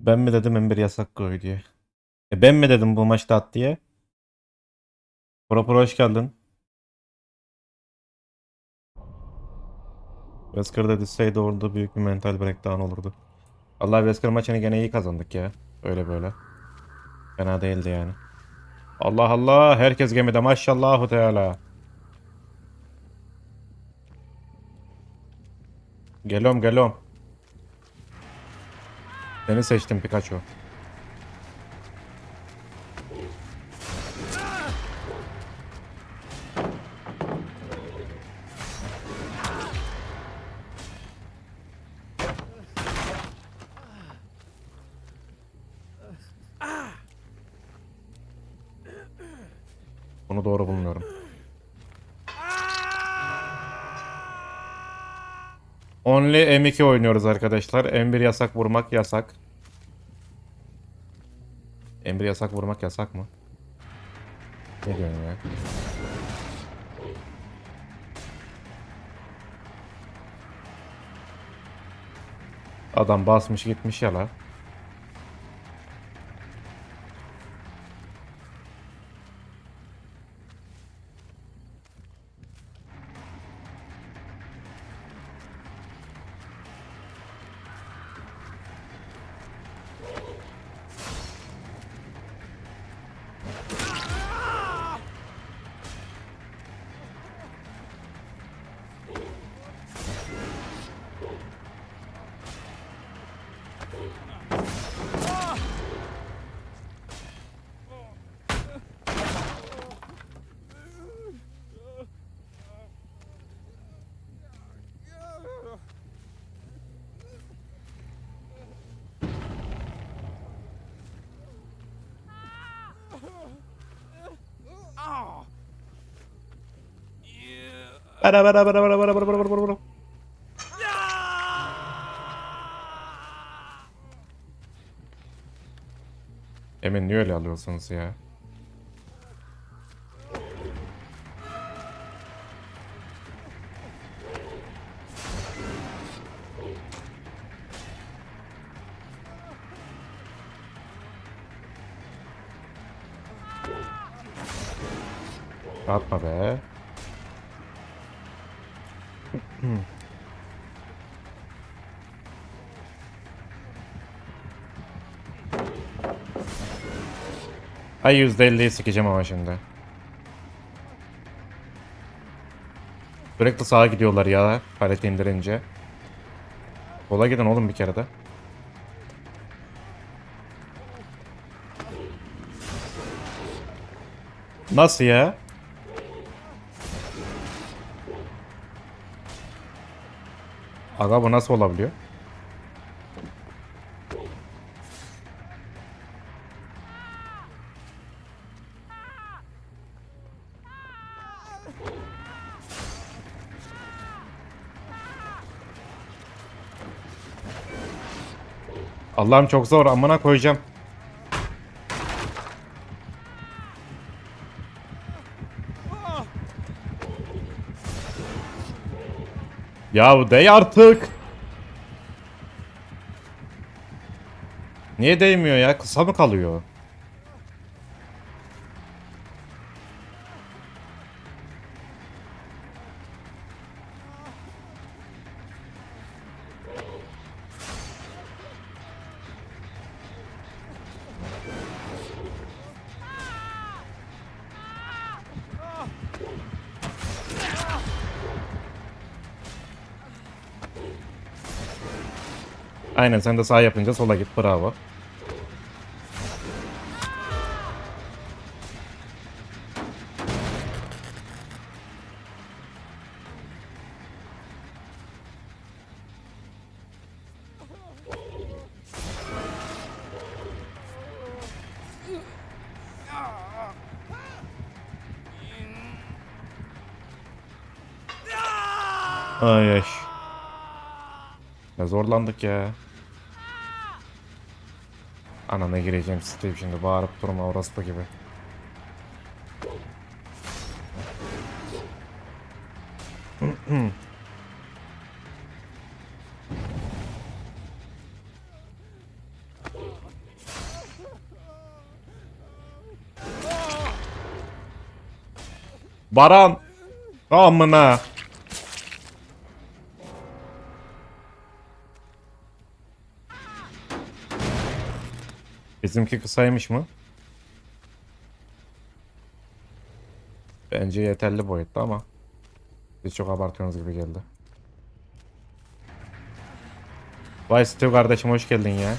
Ben mi dedim Ember yasak koy diye. E ben mi dedim bu maçta at diye? Pro Pro hoş geldin. Wesker düşseydi orada büyük bir mental breakdown olurdu. Allah Wesker maçını gene iyi kazandık ya. Öyle böyle. Fena değildi yani. Allah Allah herkes gemide maşallahu teala. Geliyorum geliyorum. Seni seçtim Pikachu. Bunu doğru bulmuyorum. Only M2 oynuyoruz arkadaşlar. M1 yasak vurmak yasak. M1 yasak vurmak yasak mı? Ne diyorsun ya? Adam basmış gitmiş ya la. Bara bara bara bara bara bara bara bara bara. Emin niye öyle alıyorsunuz ya? Atma be. Ay %50'yi sikeceğim ama şimdi. Sürekli sağa gidiyorlar ya paleti indirince. Sola gidin oğlum bir kere de. Nasıl ya? Aga bu nasıl olabiliyor? Allah'ım çok zor amına koyacağım. Ya dey artık. Niye değmiyor ya? Kısa mı kalıyor? Aynen sen de sağ yapınca sola git bravo. Ay ay. Ya zorlandık ya. Anana gireceğim Steve şimdi bağırıp durma orası gibi. Baran. Amına. Bizimki kısaymış mı? Bence yeterli boyutta ama siz çok abartıyorsunuz gibi geldi. Vay Steve kardeşim hoş geldin ya.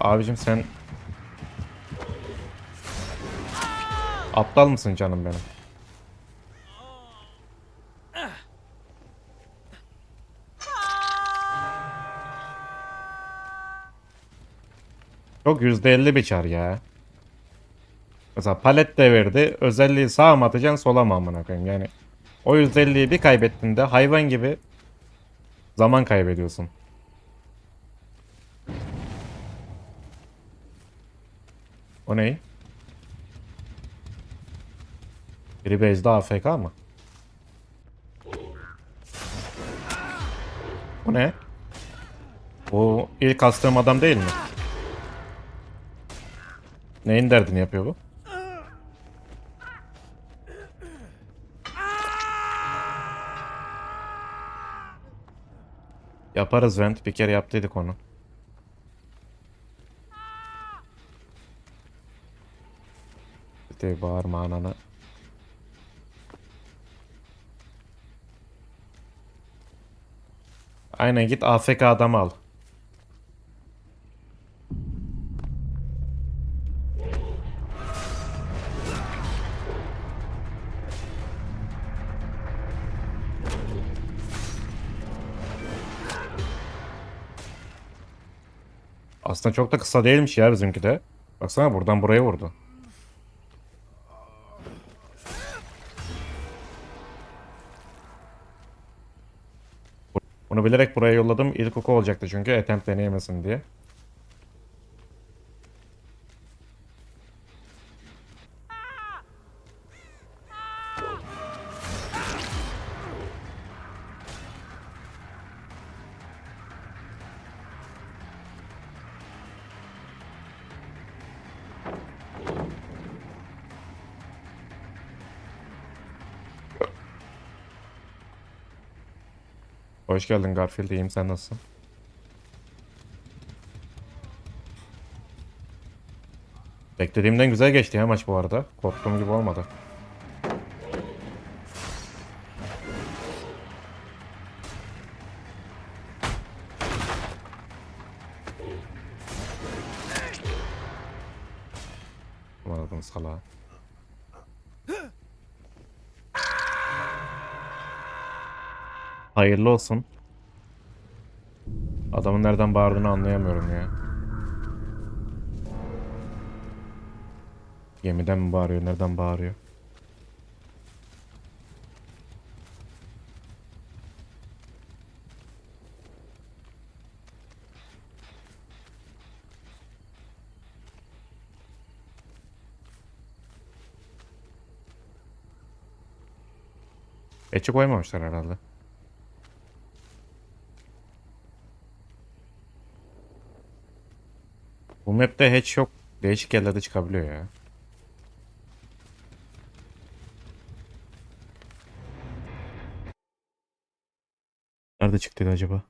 Abicim sen aptal mısın canım benim? Çok %50 bir çar ya. Mesela palet de verdi. Özelliği sağa mı atacaksın sola mı amına koyayım yani. O %50'yi bir kaybettiğinde hayvan gibi zaman kaybediyorsun. O ne? Biri base'de AFK mı? Bu ne? Bu ilk astığım adam değil mi? Neyin derdini yapıyor bu? Yaparız vent. Bir kere yaptıydık onu. İşte bağırma ananı. Aynen git AFK adam al. Aslında çok da kısa değilmiş ya bizimki de. Baksana buradan buraya vurdu. Bunu bilerek buraya yolladım. İlk oku olacaktı çünkü attempt deneyemesin diye. Hoş geldin Garfield. İyiyim sen nasılsın? Beklediğimden güzel geçti ya maç bu arada. Korktuğum gibi olmadı. Anladım salağı. Hayırlı olsun. Adamın nereden bağırdığını anlayamıyorum ya. Gemiden mi bağırıyor, nereden bağırıyor? Etçi koymamışlar herhalde. Bu map'te hatch yok. Değişik yerlerde çıkabiliyor ya. Nerede çıktıydı acaba?